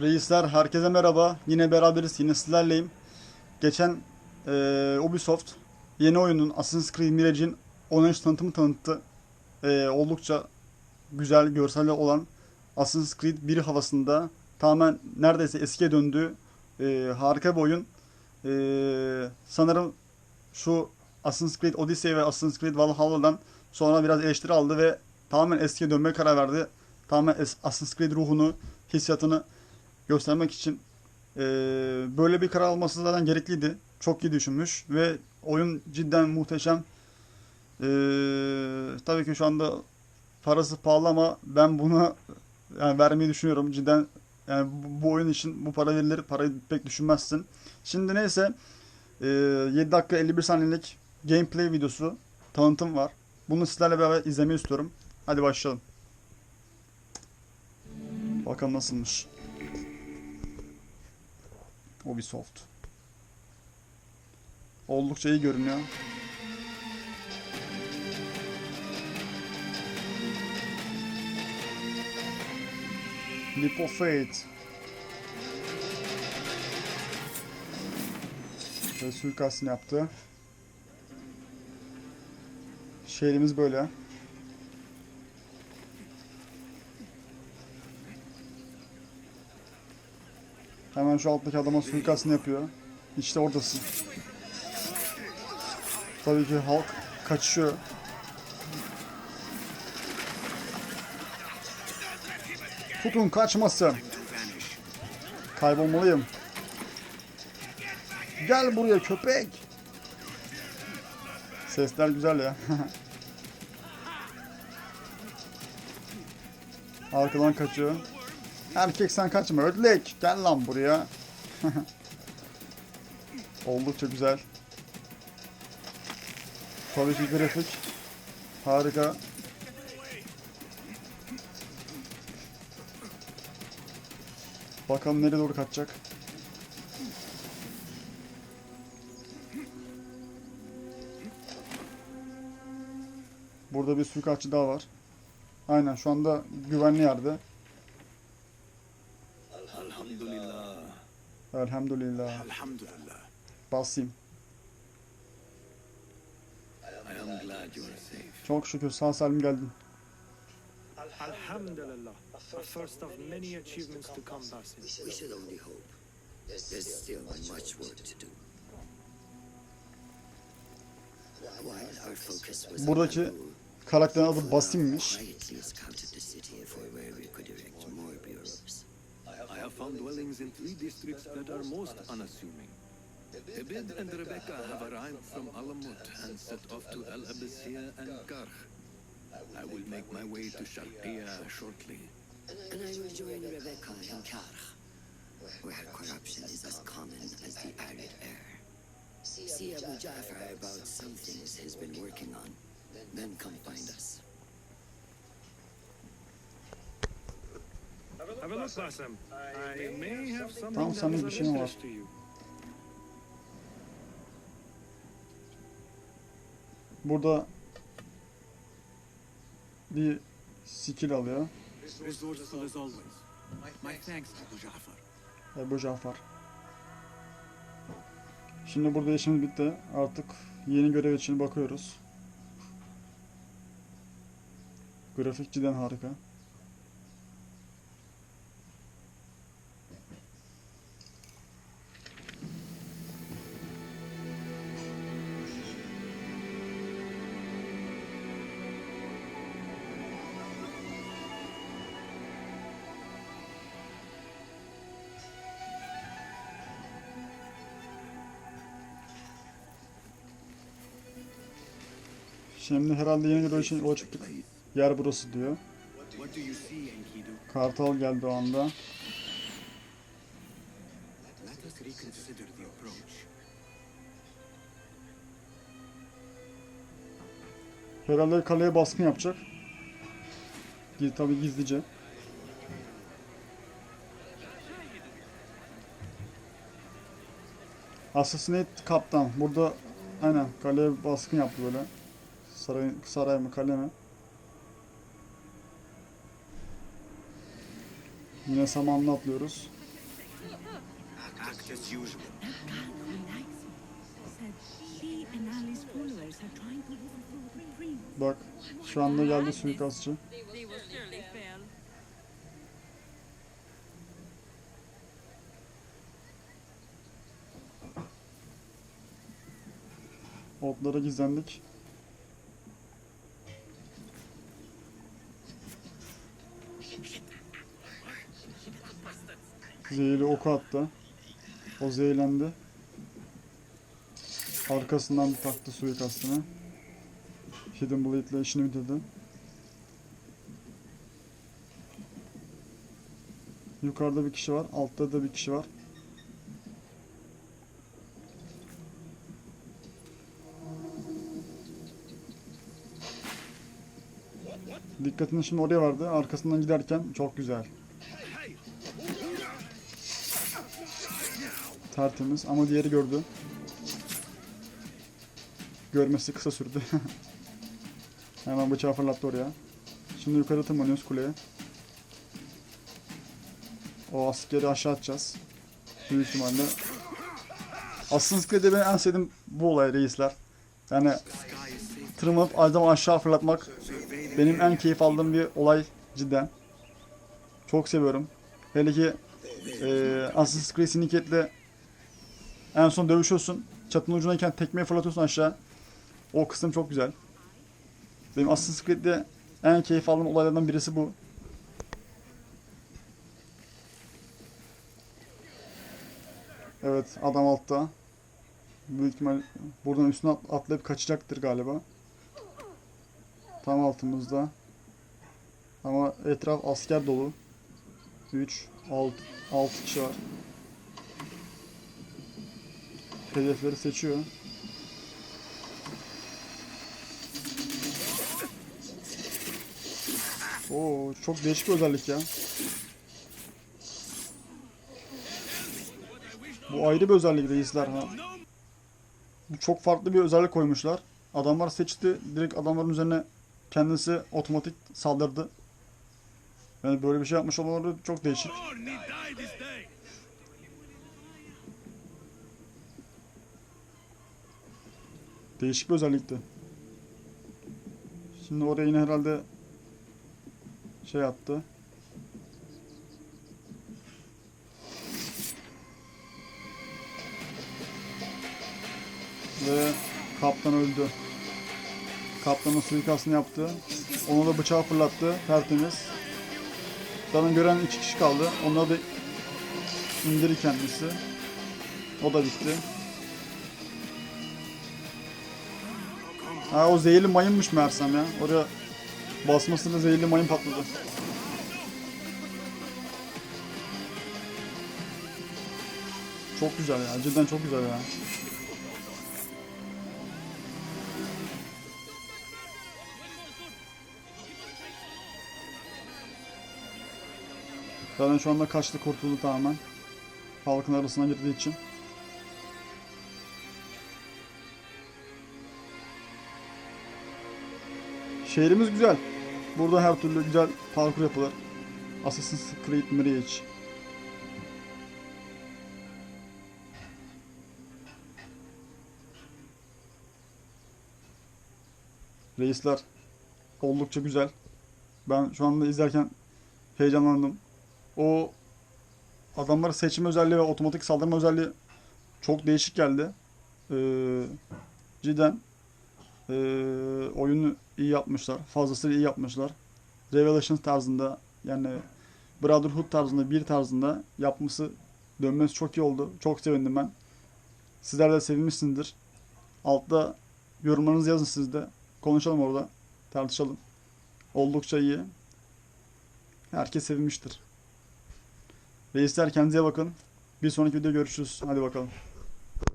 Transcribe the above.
Reisler herkese merhaba. Yine beraberiz. Yine sizlerleyim. Geçen eee, Ubisoft yeni oyunun Assassin's Creed Mirage'in oynanış tanıtımı tanıttı. Eee, oldukça güzel görselli olan Assassin's Creed 1 havasında tamamen neredeyse eskiye döndüğü eee, harika bir oyun. Eee, sanırım şu Assassin's Creed Odyssey ve Assassin's Creed Valhalla'dan sonra biraz eleştiri aldı ve tamamen eskiye dönmeye karar verdi. Tamamen Assassin's Creed ruhunu, hissiyatını göstermek için eee, böyle bir karar alması zaten gerekliydi. Çok iyi düşünmüş ve oyun cidden muhteşem. Eee, tabii ki şu anda parası pahalı ama ben bunu yani vermeyi düşünüyorum. Cidden yani bu, oyun için bu para verilir. Parayı pek düşünmezsin. Şimdi neyse eee 7 dakika 51 saniyelik gameplay videosu tanıtım var. Bunu sizlerle beraber izlemeyi istiyorum. Hadi başlayalım. Bakalım nasılmış. Ubisoft. Oldukça iyi görünüyor. Leap of Faith. Ve suikastını yaptı. Şehrimiz böyle. Hemen şu alttaki adama suikastını yapıyor. İşte oradasın. Tabii ki halk kaçışıyor. Tutun kaçmasın. Kaybolmalıyım. Gel buraya köpek. Sesler güzel ya. Arkadan kaçıyor. Erkek sen kaçma ödlek. Gel lan buraya. Oldukça güzel. Tabii ki grafik. Harika. Bakalım nereye doğru kaçacak. Burada bir suikastçı daha var. Aynen şu anda güvenli yerde. Elhamdülillah. Alhamdulillah. Basayım. I am glad you are safe. Çok şükür sağ salim geldin. Alhamdulillah, a first of many achievements to come, Basim. We should only hope. There's still much work to do. Buradaki karakterin adı Basim'miş. Found dwellings in three districts that are most unassuming. Ebed and Rebecca have arrived from Alamut and set off to El Abyssinia and Karh. I will make my way to Sharqiya shortly. And I will join Rebecca in Karch, where corruption is as common as the arid air. See Abu Jafar about some things he's been working on. Then come find us. Skill alıyor. Resourceful as always. My, my thanks, Abu Jafar. Ebu Cafer. Şimdi burada işimiz bitti. Artık yeni görev için bakıyoruz. Grafik cidden harika. Şimdi herhalde yeni görev için yola çıktık. Yer burası diyor. Kartal geldi o anda. Herhalde kaleye baskın yapacak. Giz, tabii gizlice. Assassinate Kaptan. Burada aynen kaleye baskın yaptı böyle. Saray, saray mı kale mi? Yine samanlı atlıyoruz. Bak şu anda geldi suikastçı. Otlara gizlendik. Zehirli oku attı. O zehirlendi. Arkasından taktı suikastını. Hidden Blade ile işini bitirdi. Yukarıda bir kişi var. Altta da bir kişi var. Dikkatini şimdi oraya vardı. Arkasından giderken çok güzel. Tertemiz ama diğeri gördü. Görmesi kısa sürdü. Hemen bıçağı fırlattı oraya. Şimdi yukarı tırmanıyoruz kuleye. O askeri aşağı atacağız. Büyük ihtimalle. Assassin's Creed'de benim en sevdiğim bu olay reisler. Yani tırmanıp adam aşağı fırlatmak benim en keyif aldığım bir olay cidden. Çok seviyorum. Hele ki e, Assassin's Creed Syndicate'le en son dövüşüyorsun. Çatının ucundayken tekmeyi fırlatıyorsun aşağı. O kısım çok güzel. Benim Assassin's Creed'de en keyif aldığım olaylardan birisi bu. Evet adam altta. Büyük ihtimal buradan üstüne at- atlayıp kaçacaktır galiba. Tam altımızda. Ama etraf asker dolu. 3, 6, 6 kişi var. Hedefleri seçiyor. Oo, çok değişik özellik ya. Bu ayrı bir özellik reisler ha. Bu çok farklı bir özellik koymuşlar. Adamlar seçti. Direkt adamların üzerine kendisi otomatik saldırdı. Yani böyle bir şey yapmış olmaları çok değişik. Değişik bir özellikti. Şimdi oraya yine herhalde şey attı. Ve kaptan öldü. Kaptanın suikastını yaptı. Ona da bıçağı fırlattı. Tertemiz. Zaten gören iki kişi kaldı. Onları da indiri kendisi. O da bitti. Ha o zehirli mayınmış meğersem ya. Oraya basmasıyla zehirli mayın patladı. Çok güzel ya. Cidden çok güzel ya. Zaten şu anda kaçtı kurtuldu tamamen. Halkın arasına girdiği için. Şehrimiz güzel. Burada her türlü güzel parkur yapılır. Assassin's Creed Mirage. Reisler oldukça güzel. Ben şu anda izlerken heyecanlandım. O adamların seçim özelliği ve otomatik saldırma özelliği çok değişik geldi. Ee, cidden ee, oyunu iyi yapmışlar. Fazlasıyla iyi yapmışlar. Revelations tarzında yani Brotherhood tarzında bir tarzında yapması dönmesi çok iyi oldu. Çok sevindim ben. Sizler de sevinmişsinizdir. Altta yorumlarınızı yazın siz de. Konuşalım orada. Tartışalım. Oldukça iyi. Herkes sevinmiştir. Reisler kendinize bakın. Bir sonraki videoda görüşürüz. Hadi bakalım.